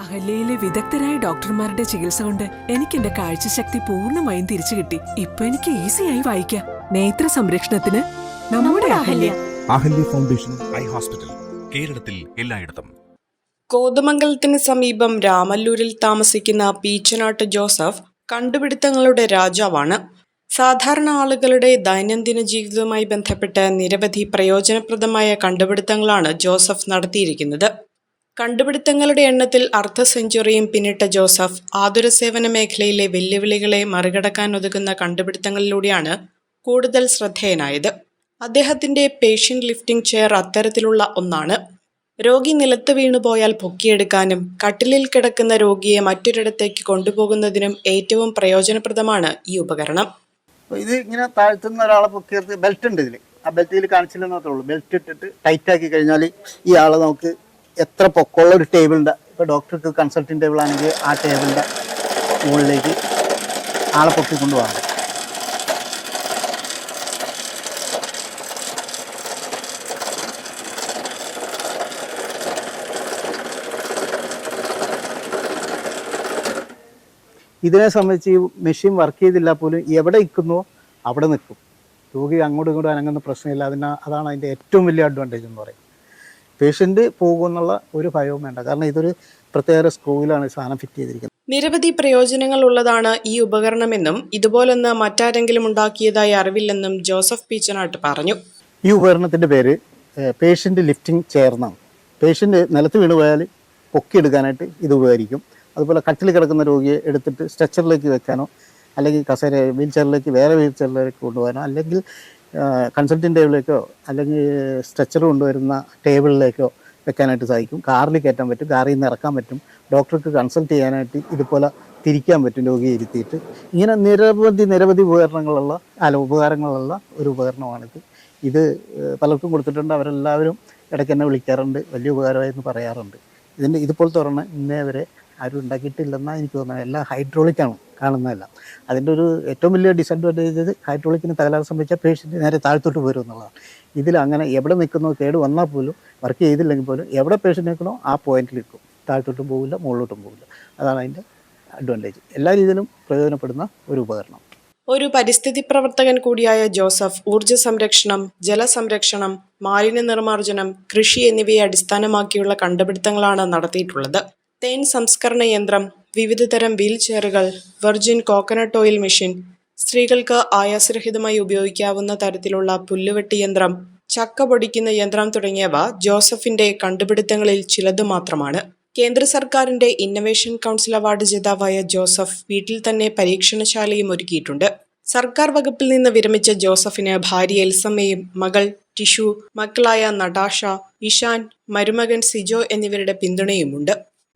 അഹല്യയിലെ വിദഗ്ധരായ ഡോക്ടർമാരുടെ ചികിത്സ കൊണ്ട് എനിക്ക് എന്റെ കാഴ്ചശക്തി പൂർണമായും തിരിച്ചു കിട്ടി. ഇപ്പൊ എനിക്ക് ഈസിയായി വായിക്കാം. നേത്ര സംരക്ഷണത്തിന് നമ്മുടെ Ahalya. Ahalya foundation eye hospital കേരളത്തിൽ എല്ലായിടത്തും. കോതമംഗലത്തിന് സമീപം രാമല്ലൂരിൽ താമസിക്കുന്ന പീച്ചനാട്ട് ജോസഫ് കണ്ടുപിടുത്തങ്ങളുടെ രാജാവാണ്. സാധാരണ ആളുകളുടെ ദൈനംദിന ജീവിതവുമായി ബന്ധപ്പെട്ട് നിരവധി പ്രയോജനപ്രദമായ കണ്ടുപിടുത്തങ്ങളാണ് ജോസഫ് നടത്തിയിരിക്കുന്നത്. കണ്ടുപിടുത്തങ്ങളുടെ എണ്ണത്തിൽ അർദ്ധ സെഞ്ചുറിയും പിന്നിട്ട ജോസഫ് ആതുര സേവന മേഖലയിലെ വെല്ലുവിളികളെ മറികടക്കാൻ ഒതുങ്ങുന്ന കണ്ടുപിടുത്തങ്ങളിലൂടെയാണ് കൂടുതൽ ശ്രദ്ധേയനായത്. അദ്ദേഹത്തിന്റെ പേഷ്യന്റ് ലിഫ്റ്റിംഗ് ചെയർ അത്തരത്തിലുള്ള ഒന്നാണ്. രോഗി നിലത്ത് വീണുപോയാൽ പൊക്കിയെടുക്കാനും കട്ടിലിൽ കിടക്കുന്ന രോഗിയെ മറ്റൊരിടത്തേക്ക് കൊണ്ടുപോകുന്നതിനും ഏറ്റവും പ്രയോജനപ്രദമാണ് ഈ ഉപകരണം. ഇത് ഇങ്ങനെ താഴ്ത്തുന്ന ഒരാളെ പൊക്കിയെടുത്ത് ബെൽറ്റ് ഉണ്ട് ഇതിൽ ആ ബെൽറ്റിൽ കാണിച്ചില്ലെന്ന് ഉള്ളൂ. ബെൽറ്റ് ഇട്ടിട്ട് ടൈറ്റ് ആക്കി കഴിഞ്ഞാൽ ഈ ആളെ നമുക്ക് എത്ര പൊക്കമുള്ള ഒരു ടേബിളിന്റെ ഇപ്പോൾ ഡോക്ടർക്ക് കൺസൾട്ടിങ് ടേബിൾ ആണെങ്കിൽ ആ ടേബിളിന്റെ മുകളിലേക്ക് ആളെ പൊക്കി കൊണ്ടുപോകാം ഇതിനെ സംബന്ധിച്ച് ഈ മെഷീൻ വർക്ക് ചെയ്തില്ല പോലും എവിടെ നിൽക്കുന്നോ അവിടെ നിൽക്കും. രോഗി അങ്ങോട്ടും ഇങ്ങോട്ടും അനങ്ങുന്ന പ്രശ്നമില്ല. അതിന് അതാണ് അതിന്റെ ഏറ്റവും വലിയ അഡ്വാന്റേജ് എന്ന് പറയും പേഷ്യന്റ് പോകുമെന്നുള്ള ഒരു ഭയവും വേണ്ട. കാരണം ഇതൊരു പ്രത്യേക സ്ക്രൂവിലാണ് സാധനം ഫിറ്റ് ചെയ്തിരിക്കുന്നത്. നിരവധി പ്രയോജനങ്ങൾ ഉള്ളതാണ് ഈ ഉപകരണമെന്നും ഇതുപോലൊന്ന് മറ്റാരെങ്കിലും ഉണ്ടാക്കിയതായി അറിവില്ലെന്നും ജോസഫ് പീച്ചനാട്ട് പറഞ്ഞു. ഈ ഉപകരണത്തിന്റെ പേര് patient lifting chair patient patient നിലത്ത് വീണ് പോയാൽ പൊക്കിയെടുക്കാനായിട്ട് ഇത് ഉപകരിക്കും. അതുപോലെ കട്ടിൽ കിടക്കുന്ന രോഗിയെ എടുത്തിട്ട് സ്ട്രെച്ചറിലേക്ക് വെക്കാനോ അല്ലെങ്കിൽ കസേര വീൽ ചെയറിലേക്ക് വേറെ വീൽ ചെയറിലേക്ക് കൊണ്ടുപോകാനോ അല്ലെങ്കിൽ കൺസൾട്ടിങ് ടേബിളിലേക്കോ അല്ലെങ്കിൽ സ്ട്രെച്ചർ കൊണ്ടുവരുന്ന ടേബിളിലേക്കോ വെക്കാനായിട്ട് സാധിക്കും. കാറിൽ കയറ്റാൻ പറ്റും കാറിൽ നിന്ന് ഇറക്കാൻ പറ്റും. ഡോക്ടർക്ക് കൺസൾട്ട് ചെയ്യാനായിട്ട് ഇതുപോലെ തിരിക്കാൻ പറ്റും രോഗിയെ ഇരുത്തിയിട്ട് ഇങ്ങനെ നിരവധി നിരവധി ഉപകരണങ്ങളുള്ള അല്ല ഉപകാരങ്ങളുള്ള ഒരു ഉപകരണമാണിത്. ഇത് പലർക്കും കൊടുത്തിട്ടുണ്ട്. അവരെല്ലാവരും ഇടയ്ക്ക് എന്നെ വിളിക്കാറുണ്ട്. വലിയ ഉപകാരമായിരുന്നു പറയാറുണ്ട്. ഇതിന്റെ ഇതുപോലത്തെ ഒരെണ്ണം ഇന്നേ വരെ ആരും ഉണ്ടാക്കിയിട്ടില്ലെന്നാണ് എനിക്ക് തോന്നുന്നത്. എല്ലാം ഹൈഡ്രോളിക്കാണ് കാണുന്നതെല്ലാം. അതിന്റെ ഒരു ഏറ്റവും വലിയ ഡിസഡ്വാന്റേജ് ഹൈഡ്രോളിക്കിന് തകരാറ് സംഭവിച്ചാൽ പേഷ്യന്റ് നേരെ താഴ്ത്തോട്ട് വരും എന്നുള്ളതാണ്. ഇതിൽ അങ്ങനെ എവിടെ നിൽക്കുന്നോ കേട് വന്നാൽ പോലും വർക്ക് ചെയ്തില്ലെങ്കിൽ പോലും എവിടെ പേഷ്യന്റ് നിൽക്കണോ ആ പോയിന്റിൽ നിൽക്കും. താഴ്ത്തോട്ടും പോകില്ല മുകളിലോട്ടും പോകില്ല അതാണ് അതിന്റെ അഡ്വാന്റേജ് എല്ലാ രീതിയിലും പ്രയോജനപ്പെടുന്ന ഒരു ഉപകരണം. ഒരു പരിസ്ഥിതി പ്രവർത്തകൻ കൂടിയായ ജോസഫ് ഊർജ സംരക്ഷണം ജലസംരക്ഷണം മാലിന്യ നിർമ്മാർജനം കൃഷി എന്നിവയെ അടിസ്ഥാനമാക്കിയുള്ള കണ്ടുപിടുത്തങ്ങളാണ് നടത്തിയിട്ടുള്ളത്. തേൻ സംസ്കരണ യന്ത്രം വിവിധതരം വീൽ ചെയറുകൾ വെർജിൻ കോക്കനട്ട് ഓയിൽ മെഷീൻ സ്ത്രീകൾക്ക് ആയാസരഹിതമായി ഉപയോഗിക്കാവുന്ന തരത്തിലുള്ള പുല്ലുവെട്ടി യന്ത്രം ചക്ക പൊടിക്കുന്ന യന്ത്രം തുടങ്ങിയവ ജോസഫിന്റെ കണ്ടുപിടുത്തങ്ങളിൽ ചിലത് മാത്രമാണ്. കേന്ദ്ര സർക്കാരിന്റെ ഇന്നവേഷൻ കൗൺസിൽ അവാർഡ് ജേതാവായ ജോസഫ് വീട്ടിൽ തന്നെ പരീക്ഷണശാലയും ഒരുക്കിയിട്ടുണ്ട്. സർക്കാർ വകുപ്പിൽ നിന്ന് വിരമിച്ച ജോസഫിന് ഭാര്യ എൽസമ്മയും മകൾ ടിഷു മക്കളായ നടാഷ ഇഷാൻ മരുമകൻ സിജോ എന്നിവരുടെ പിന്തുണയുമുണ്ട്.